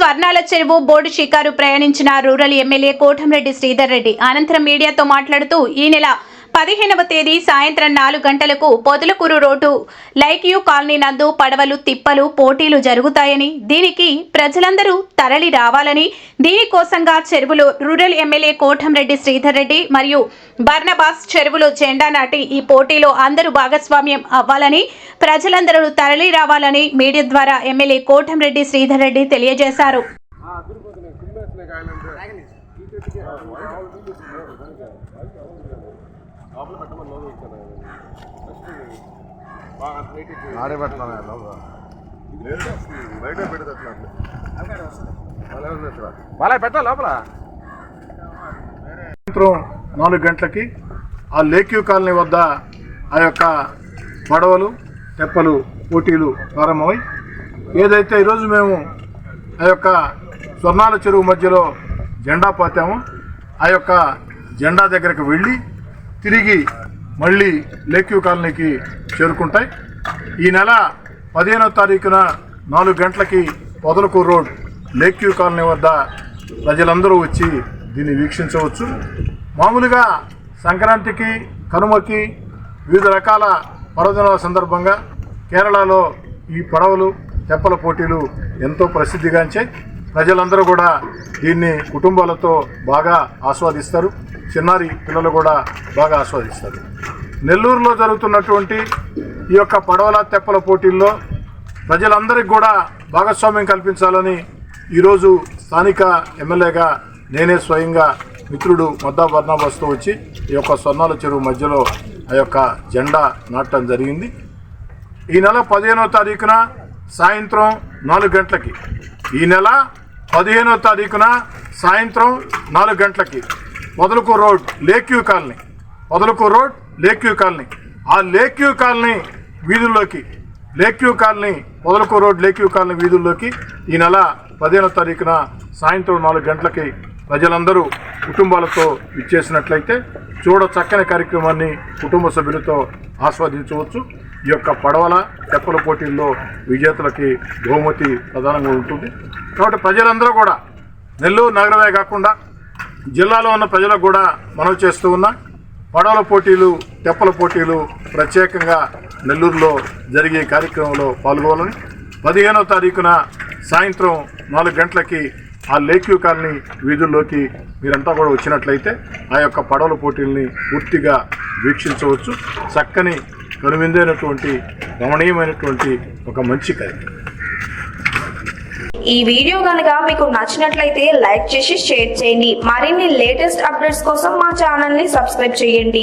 స్వర్ణాల చెరువు బోర్డు షికారు ప్రయాణించిన రూరల్ ఎమ్మెల్యే కోటంరెడ్డి శ్రీధర్ రెడ్డి. అనంతరం మీడియాతో మాట్లాడుతూ ఈ నెల పదిహేనవ తేదీ సాయంత్రం నాలుగు గంటలకు Podalakuru road lake view colony నందు పడవలు తిప్పలు పోటీలు జరుగుతాయని దీనికి ప్రజలందరూ తరలి రావాలని దీనికోసంగా చెరువులు రూరల్ ఎమ్మెల్యే కోటంరెడ్డి శ్రీధర్ రెడ్డి మరియు బర్నబాస్ చెరువులు జెండా నాటి ఈ పోటీలో అందరూ భాగస్వామ్యం అవ్వాలని ప్రజలందరూ తరలి రావాలని మీడియా ద్వారా ఎమ్మెల్యే కోటంరెడ్డి శ్రీధర్ రెడ్డి తెలియజేశారు ఆడే పెడతాను బయట పెడతా వాళ్ళ పెట్టా లోపల. సాయంత్రం నాలుగు గంటలకి ఆ లేక్యూ కాలనీ వద్ద ఆ యొక్క పడవలు తెప్పలు పోటీలు ప్రారంభమై ఏదైతే ఈరోజు మేము ఆ యొక్క స్వర్ణాల చెరువు మధ్యలో జెండా పాతామో ఆ యొక్క జెండా దగ్గరికి వెళ్ళి తిరిగి మళ్ళీ లేక్యూ కాలనీకి చేరుకుంటాయి. ఈ నెల పదిహేనో తారీఖున నాలుగు గంటలకి పొదలకూరు రోడ్ లేక్యూ కాలనీ వద్ద ప్రజలందరూ వచ్చి దీన్ని వీక్షించవచ్చు. మామూలుగా సంక్రాంతికి కనుమకి వివిధ రకాల పర్వదినాల సందర్భంగా కేరళలో ఈ పడవలు తెప్పల పోటీలు ఎంతో ప్రసిద్ధిగాంచాయి. ప్రజలందరూ కూడా దీన్ని కుటుంబాలతో బాగా ఆస్వాదిస్తారు. చిన్నారి పిల్లలు కూడా బాగా ఆస్వాదిస్తారు. నెల్లూరులో జరుగుతున్నటువంటి ఈ యొక్క పడవల తెప్పల పోటీల్లో ప్రజలందరికీ కూడా భాగస్వామ్యం కల్పించాలని ఈరోజు స్థానిక ఎమ్మెల్యేగా నేనే స్వయంగా మిత్రుడు మద్దా బర్ణాబాస్తో వచ్చి ఈ యొక్క స్వర్ణాల చెరువు మధ్యలో ఆ యొక్క జెండా నాటడం జరిగింది. ఈ నెల పదిహేనో తారీఖున సాయంత్రం నాలుగు గంటలకి. ఈ నెల పదిహేనో తారీఖున సాయంత్రం నాలుగు గంటలకి మొదలుకు రోడ్ లేక్యూ కాలనీ. మొదలుకు రోడ్ లేక్యూ కాలనీ. ఆ లేక్యూ కాలనీ వీధుల్లోకి లేక్యూ కాలనీ మొదలుకు రోడ్ లేక్యూ కాలనీ వీధుల్లోకి ఈ నెల పదిహేనో తారీఖున సాయంత్రం నాలుగు గంటలకి ప్రజలందరూ కుటుంబాలతో ఇచ్చేసినట్లయితే చూడ చక్కని కార్యక్రమాన్ని కుటుంబ సభ్యులతో ఆస్వాదించవచ్చు. ఈ యొక్క పడవల తెప్పల పోటీల్లో విజేతలకి బహుమతి ప్రధానంగా ఉంటుంది. కాబట్టి ప్రజలందరూ కూడా నెల్లూరు నగరమే కాకుండా జిల్లాలో ఉన్న ప్రజలకు కూడా మనవి చేస్తూ ఉన్నా పడవల పోటీలు తెప్పల పోటీలు ప్రత్యేకంగా నెల్లూరులో జరిగే కార్యక్రమంలో పాల్గొవాలని పదిహేనవ తారీఖున సాయంత్రం నాలుగు గంటలకి ఆ లేక్యూ కాలనీ వీధుల్లోకి మీరంతా కూడా వచ్చినట్లయితే ఆ యొక్క పడవల పోటీల్ని పూర్తిగా వీక్షించవచ్చు. చక్కని కనువిందైనటువంటి రమణీయమైనటువంటి ఒక మంచి కార్యక్రమం ఈ వీడియో కనుక మీకు నచ్చినట్లయితే లైక్ చేసి షేర్ చేయండి. మరిన్ని లేటెస్ట్ అప్డేట్స్ కోసం మా ఛానల్ని సబ్స్క్రైబ్ చేయండి.